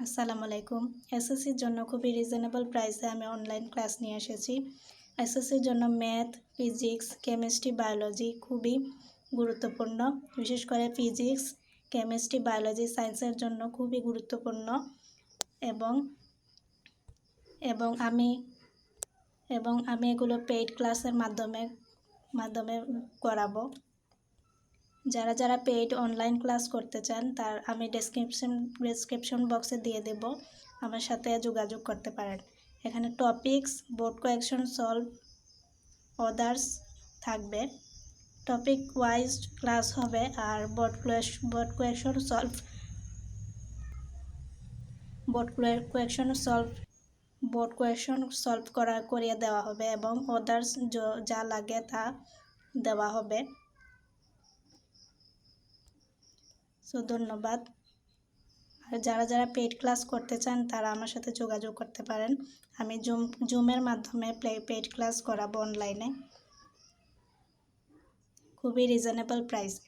আসসালামু আলাইকুম। এসএসসির জন্য খুবই রিজনেবল প্রাইসে আমি অনলাইন ক্লাস নিয়ে এসেছি। এসএসসির জন্য ম্যাথ ফিজিক্স কেমিস্ট্রি বায়োলজি খুবই গুরুত্বপূর্ণ। বিশেষ করে ফিজিক্স কেমিস্ট্রি বায়োলজি সায়েন্সের জন্য খুবই গুরুত্বপূর্ণ। এবং এবং আমি এবং আমি এগুলো পেইড ক্লাসের মাধ্যমে মাধ্যমে করাবো। যারা যারা পেইড অনলাইন ক্লাস করতে চান, তার আমি ডেসক্রিপশন ডেসক্রিপশন বক্সে দিয়ে দেব। আমার সাথে যোগাযোগ করতে পারেন। এখানে topics board question solve others থাকবে। টপিক ওয়াইজ ক্লাস হবে আর board board question solve board question solve board question solve করা, করিয়ে দেওয়া হবে এবং অদার্স যা লাগে তা দেওয়া হবে। সো ধন্যবাদ। আর যারা যারা পেইড ক্লাস করতে চান, তারা আমার সাথে যোগাযোগ করতে পারেন। আমি জুম জুমের মাধ্যমে প্লে পেইড ক্লাস করাবো অনলাইনে খুবই রিজনেবল প্রাইসে